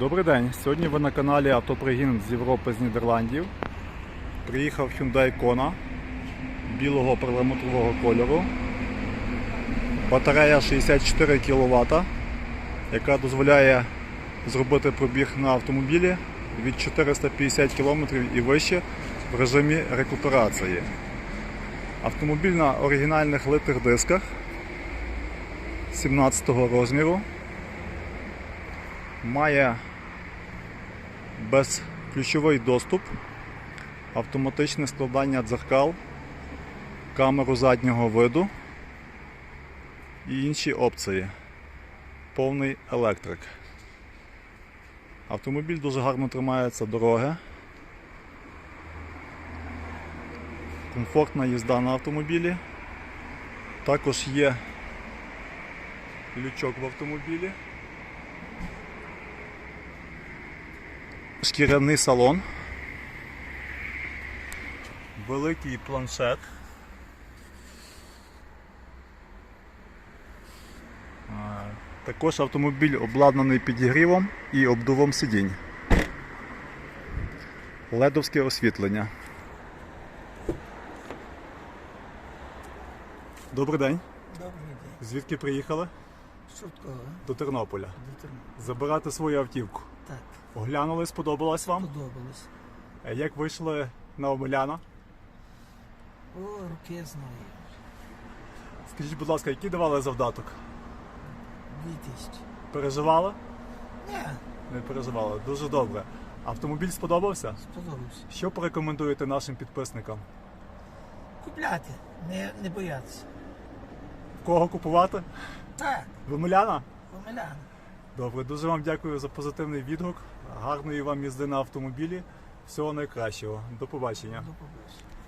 Добрий день. Сьогодні ви на каналі Автопригін з Європи з Нідерландів. Приїхав Hyundai Kona білого перламутрового кольору. Батарея 64 кВт, яка дозволяє зробити пробіг на автомобілі від 450 км і вище в режимі рекуперації. Автомобіль на оригінальних литих дисках 17 розміру. Має безключовий доступ, автоматичне складання дзеркал, камеру заднього виду і інші опції. Повний електрик. Автомобіль дуже гарно тримається дороги. Комфортна їзда на автомобілі. Також є лючок в автомобілі. Шкіряний салон, великий планшет. Також автомобіль обладнаний підігрівом і обдувом сидінь. Ледовське освітлення. Добрий день. Добрий день. Звідки приїхали? Шуткова. До Тернополя. Дитина. Забирати свою автівку. Так, Оглянули, сподобалось вам? подобалось. А Як вийшли на Омеляна? О, руки знаю. Скажіть, будь ласка, які давали завдаток? Дві тисячі. Переживали? Ні, Не переживали. Дуже добре. Автомобіль сподобався? сподобався. Що порекомендуєте нашим підписникам? Купляти, не, не боятися. В кого купувати? Так, В Омеляна? Добре, дуже вам дякую за позитивний відгук. Гарної вам їзди на автомобілі. Всього найкращого. До побачення. До побачення.